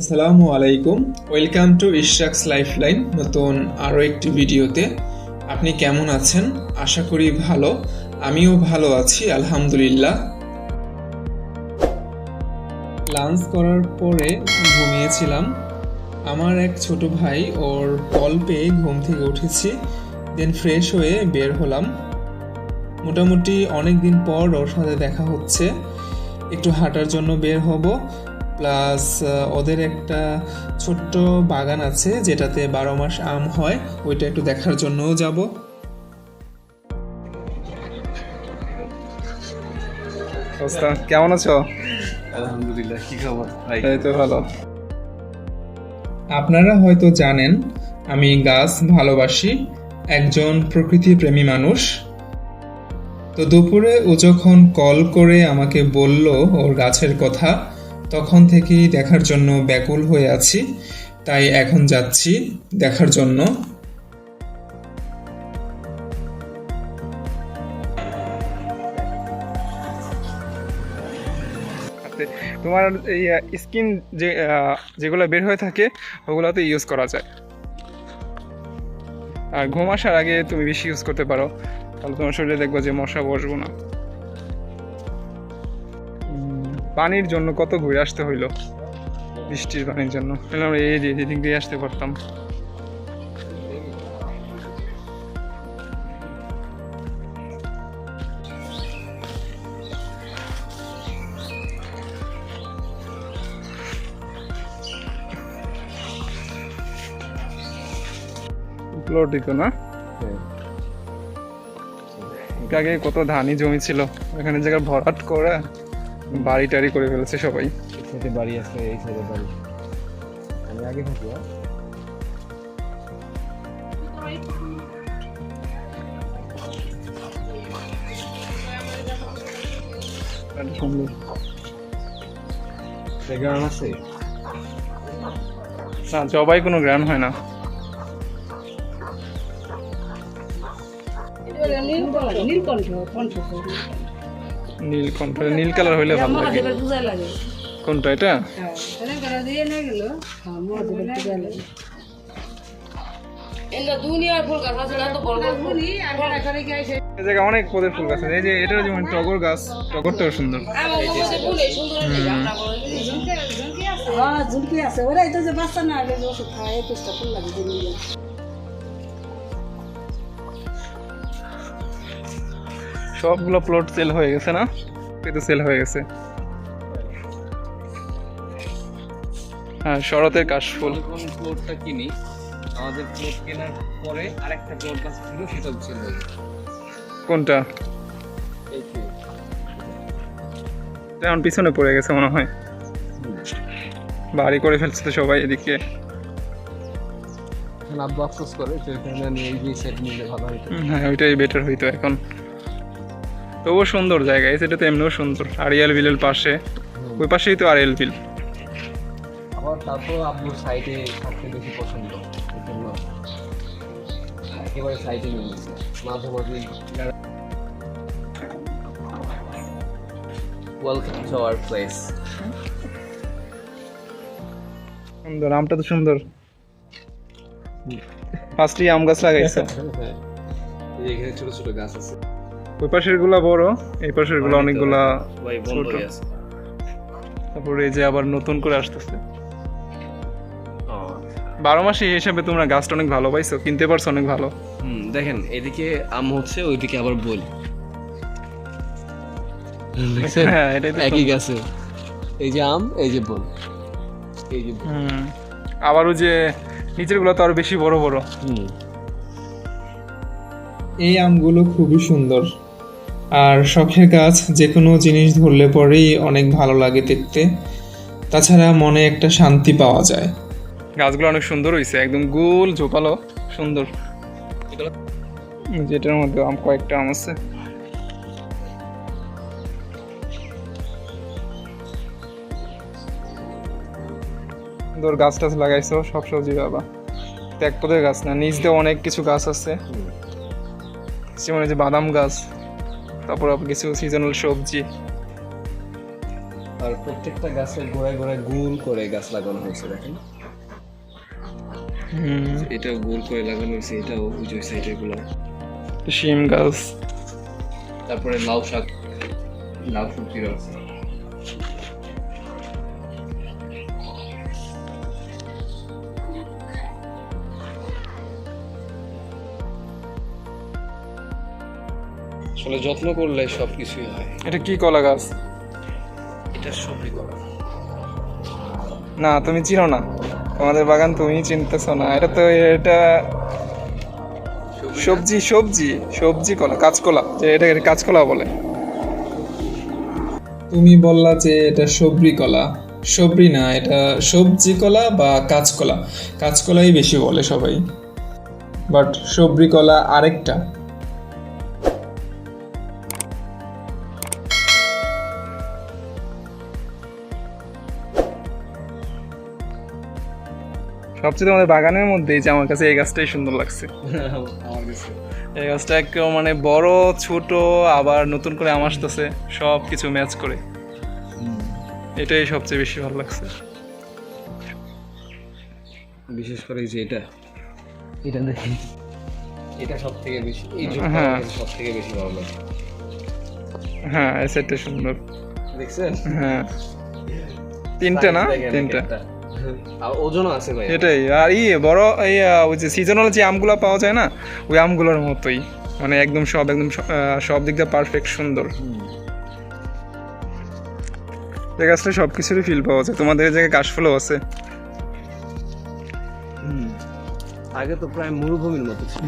আসসালামু আলাইকুম। Welcome to Ishrak's lifeline, নতুন আরও একটি ভিডিওতে। আপনি কেমন আছেন? আশা করি ভালো। আমিও ভালো আছি, আলহামদুলিল্লাহ। লাঞ্চ করার পরে ঘুমিয়েছিলাম। আমার এক ছোট ভাই ওর কল পেয়ে ঘুম থেকে উঠেছি, দেন ফ্রেশ হয়ে বের হলাম। মোটামুটি অনেক দিন পর ওর সাথে দেখা হচ্ছে। একটু হাঁটার জন্য বের হব প্লাস ওদের একটা ছোট্ট বাগান আছে যেটাতে বারো মাস আম হয়। ওইটা একটু দেখার জন্যও যাব। কেমন আছো? আলহামদুলিল্লাহ কি খবর? এই তো ভালো। আপনারা হয়তো জানেন আমি গাছ ভালোবাসি একজন প্রকৃতি প্রেমী মানুষ। তো দুপুরে ও যখন কল করে আমাকে বলল ওর গাছের কথা তখন থেকেই দেখার জন্য ব্যাকুল হয়ে আছি, তাই এখন যাচ্ছি দেখার জন্য। তোমার এই স্কিন যে যেগুলো বের হয়ে থাকে, ওগুলোতে ইউজ করা যায়। আর ঘুম আসার আগে তুমি বেশি ইউজ করতে পারো, তাহলে তোমার শরীরে দেখব যে মশা বসবো না। পানির জন্য কত ঘুরে আসতে হইল? বৃষ্টির পানির জন্য। আমরা এই যেদিক দিয়ে আসতে পারতাম। না? এর আগে কত ধানই জমি ছিল। এখানে জায়গা ভরাট করে বাড়ি টাড়ি করে ফেলেছে সবাই। এই বাড়ি আছে এই সাইডে বাড়ি। আমি আগে থাকি হ্যাঁ? সুন্দর ব্যাকগ্রাউন্ড আছে? না জবাই কোনো গ্রান হয় না। নীলকণ্ঠ কণ্ঠ। নীল কণ্ঠ নীল কালার হইলে ভালো লাগে। কোনটা এটা? দিয়ে না গেল। হ্যাঁ মহাদেবের পূজা লাগে। এটা দুনিয়ার ফুল গাছ আছে এত বড় বড় ফুল। আর এখানে কি আছে অনেক পদের ফুল গাছ আছে। এই যে এটা যেমন টগর গাছ টগরটাও সুন্দর। হয়ে আমরা হ্যাঁ ঝুলকি আছে। ওরা এটা যে বাচ্চা না আগে ওষুধ খায় একুশটা ফুল লাগে সবগুলো প্লট সেল হয়ে গেছে না? কিন্তু সেল হয়ে গেছে। হ্যাঁ শরতের কাশফুল কোন প্লটটা কিনি আমাদের প্লট কেনার পরে আরেকটা প্লট গাছ ছিল সেটাও কোনটা? এখন পিছনে পড়ে গেছে মনে হয়। বাড়ি করে ফেলছে তো সবাই এদিকে। আব্বু আফসোস করে যে এখানে আমি এই যে সেট নিলে ভালো হতো হ্যাঁ ওইটাই বেটার হইতো এখন। তবুও সুন্দর জায়গা এই সেটা তো এমনিও সুন্দর। আরিয়াল বিলের পাশে। ওই পাশেই তো আরিয়াল বিল। আবার তারপর আব্বুর সাইডে থাকতে বেশি পছন্দ। এই একেবারে সাইডে নিয়ে নিয়েছি। মাঝে মাঝে ওয়েলকাম টু আওয়ার প্লেস সুন্দর আমটা তো সুন্দর। ফার্স্টই আম গাছ লাগাইছে। এখানে ছোট ছোট গাছ আছে। ওই পাশেরগুলা বড় এই পাশেরগুলা অনেকগুলা আছে। তারপরে এই যে আবার নতুন করে আসতেছে। বারো মাসে হিসাবে তোমরা গাছটা অনেক ভালো পাইছো কিনতে পারছ অনেক ভালো। হুম দেখেন এদিকে আম হচ্ছে ওইদিকে আবার বল। হ্যাঁ একই গাছে। এই যে আম এই যে বল। এই যে আবারও যে নিচেরগুলো তো আরও বেশি বড় বড়। হুম। এই আমগুলো খুবই সুন্দর। আর শখের গাছ যে কোনো জিনিস ধরলে পরেই অনেক ভালো লাগে দেখতে। তাছাড়া মনে একটা শান্তি পাওয়া যায়। গাছগুলো অনেক সুন্দর হয়েছে একদম গোল, ঝোপালো, সুন্দর। যেটার মধ্যে আম, কয়েকটা আম আছে। সুন্দর গাছ টাছ লাগাইছো, সব সবজি বাবা। এক পদের গাছ না, নিচ দিয়ে অনেক কিছু গাছ আছে। যেমন যে বাদাম গাছ। তারপর আবার কিছু সিজনাল সবজি। আর প্রত্যেকটা গাছের গোড়ায় গোড়ায় গুল করে গাছ লাগানো হয়েছে দেখেন। হুম। এটা গোল করে লাগানো হয়েছে এটাও ওই সাইডে সাইডেরগুলো শিম গাছ। তারপরে লাউ শাক লাউ সবজির আছে। আসলে যত্ন করলে সব কিছুই হয়। এটা কি কলা গাছ? এটা সবজি করা না তুমি চিনো না। তোমাদের বাগান তুমি চিনতেছো না। এটা তো এটা সবজি সবজি সবজি কলা কাঁচকলা যে এটা কাঁচকলা বলে। তুমি বললা যে এটা সবরি কলা। সবরি না এটা সবজি কলা বা কাঁচকলা। কাঁচকলাই বেশি বলে সবাই। বাট সবরি কলা আরেকটা। সবচেয়ে তোমাদের বাগানের মধ্যে যে আমার কাছে এই গাছটাই সুন্দর লাগছে। আমার কাছে। এই গাছটা একদম মানে বড় ছোট আবার নতুন করে আম আসতেছে সব কিছু ম্যাচ করে এটাই সবচেয়ে বেশি ভালো লাগছে। বিশেষ করে এই যে এটা। এটা দেখি। এটা সব থেকে বেশি এই হ্যাঁ। সব থেকে বেশি ভালো লাগে। হ্যাঁ এই সেটটা সুন্দর। দেখছেন? হ্যাঁ। তিনটা না? তিনটা। আর ওজনও আছে ভাই। এটাই আর ইয়ে বড় এই ওই যে সিজনাল যে আমগুলো পাওয়া যায় না ওই আমগুলোর মতোই। মানে একদম সব একদম সব দিক দিয়ে পারফেক্ট সুন্দর। এই গাছটা সব কিছুরই ফিল পাওয়া যায়। তোমাদের এই জায়গায় কাশফুলও আছে। আগে তো প্রায় মরুভূমির মতো ছিল।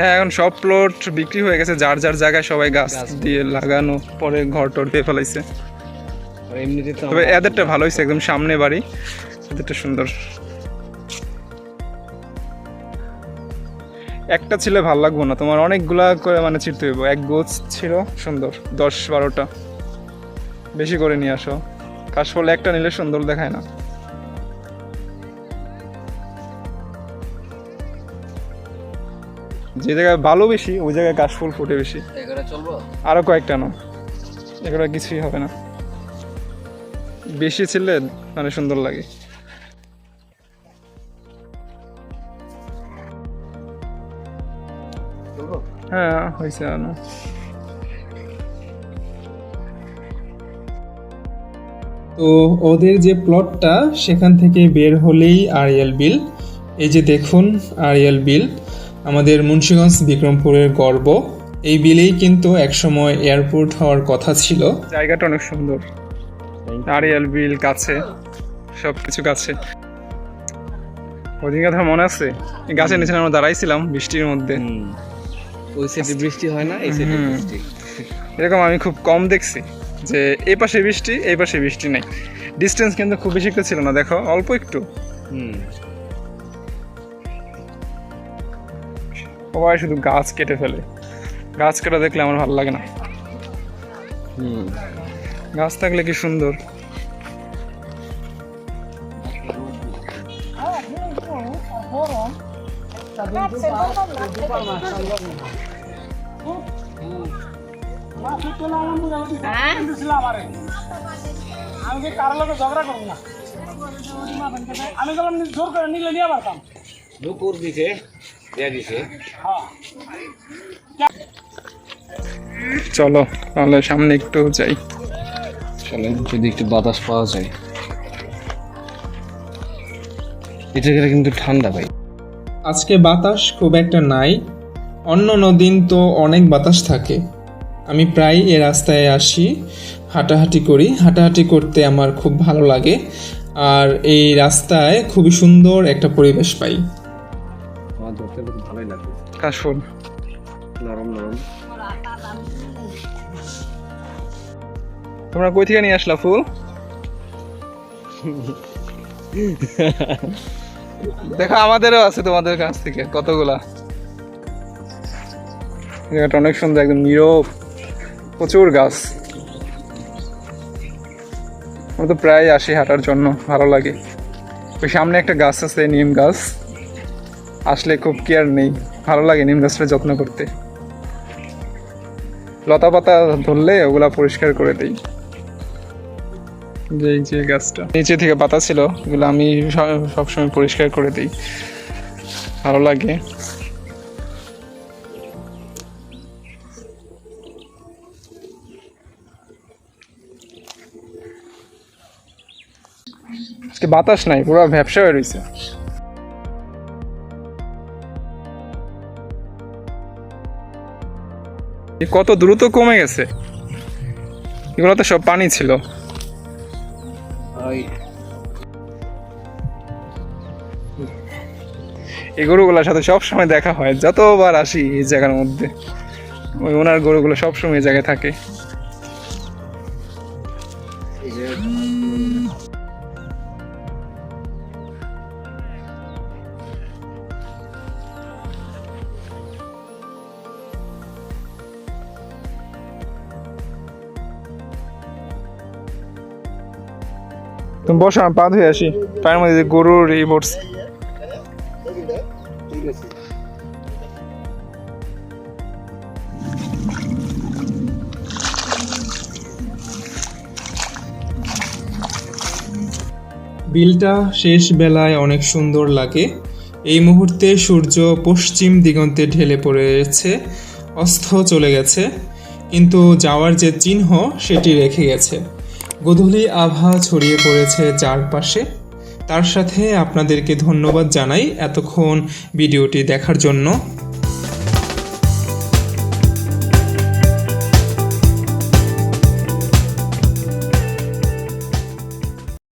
হ্যাঁ এখন সব প্লট বিক্রি হয়ে গেছে। যার যার জায়গায় সবাই গাছ দিয়ে লাগানো পরে ঘর টর দিয়ে ফেলাইছে। তবে এদেরটা ভালো হয়েছে একদম সামনে বাড়ি। এদেরটা সুন্দর। একটা ছিল ভালো লাগবো না তোমার অনেকগুলা করে মানে ছিটতে হইব। এক গোছ ছিল সুন্দর দশ বারোটা। বেশি করে নিয়ে আসো। কাশফল একটা নিলে সুন্দর দেখায় না। যে জায়গায় ভালো বেশি ওই জায়গায় কাশফুল ফুটে বেশি। আরও কয়েকটা নাও। এগুলো কিছুই হবে না। বেশি ছিলে মানে সুন্দর লাগে। হ্যাঁ হয়েছে তো ওদের যে প্লটটা সেখান থেকে বের হলেই আরিয়াল বিল এই যে দেখুন আরিয়াল বিল আমাদের মুন্সিগঞ্জ বিক্রমপুরের গর্ব। এই বিলেই কিন্তু একসময় এয়ারপোর্ট হওয়ার কথা ছিল। জায়গাটা অনেক সুন্দর। আরিয়াল বিল কাছে সব কিছু। কাছে ওদিন কথা মনে আছে? গাছের নিচে আমরা দাঁড়াইছিলাম বৃষ্টির মধ্যে। ওই সাইডে বৃষ্টি হয় না? এই সাইডে বৃষ্টি। এরকম আমি খুব কম দেখছি যে এই পাশে বৃষ্টি এই পাশে বৃষ্টি নেই। ডিস্টেন্স কিন্তু খুব বেশি একটা ছিল না দেখো অল্প একটু। হুম। সবাই শুধু গাছ কেটে ফেলে। গাছ কাটা দেখলে আমার ভালো লাগে না। হুম। গাছ থাকলে কি সুন্দর? আমি লোকে ঝগড়া করব না আমি যখন জোর করে নিলে নিয়ে পারতাম দুপুর দিছে দেয়া দিছে চলো তাহলে সামনে একটু যাই। চলেন যদি একটু বাতাস পাওয়া যায়। জায়গাটা কিন্তু ঠান্ডা ভাই। আজকে বাতাস খুব একটা নাই। অন্য দিন তো অনেক বাতাস থাকে। আমি প্রায় এ রাস্তায় আসি হাঁটাহাঁটি করি। হাঁটাহাঁটি করতে আমার খুব ভালো লাগে। আর এই রাস্তায় খুবই সুন্দর একটা পরিবেশ পাই। আমার ধরতে ভালোই লাগে। কাশফুল তোমরা কই থেকে নিয়ে আসলা ফুল? দেখো, আমাদেরও আছে তোমাদের কাছ থেকে কতগুলা। জায়গাটা অনেক সুন্দর, একদম নীরব, প্রচুর গাছ। আমরা তো প্রায় আসি হাঁটার জন্য, ভালো লাগে। ওই সামনে একটা গাছ আছে নিম গাছ। আসলে খুব কেয়ার নেই, ভালো লাগে নিম গাছটা যত্ন করতে। লতা পাতা ধরলে ওগুলা পরিষ্কার করে দিই। যে এই যে গাছটা। নিচে থেকে পাতা ছিল, এগুলো আমি সবসময় পরিষ্কার করে দিই। ভালো লাগে। আজকে বাতাস নাই, পুরো ব্যবসা হয়ে রয়েছে কত দ্রুত কমে গেছে। এগুলো তো সব পানি ছিল। এই গরুগুলোর সাথে সবসময় দেখা হয় যতবার আসি এই জায়গার মধ্যে। ওই ওনার গরুগুলো সবসময় এই জায়গায় থাকে। তুমি বসো, আমি পা ধুয়ে আসি। পায়ের মধ্যে গরুর এই পড়ছে বিলটা শেষ বেলায় অনেক সুন্দর লাগে। এই মুহূর্তে সূর্য পশ্চিম দিগন্তে ঢেলে পড়েছে, অস্ত চলে গেছে। কিন্তু যাওয়ার যে চিহ্ন, সেটি রেখে গেছে। গোধূলি আভা ছড়িয়ে পড়েছে চারপাশে। তার সাথে আপনাদেরকে ধন্যবাদ জানাই এতক্ষণ ভিডিওটি দেখার জন্য।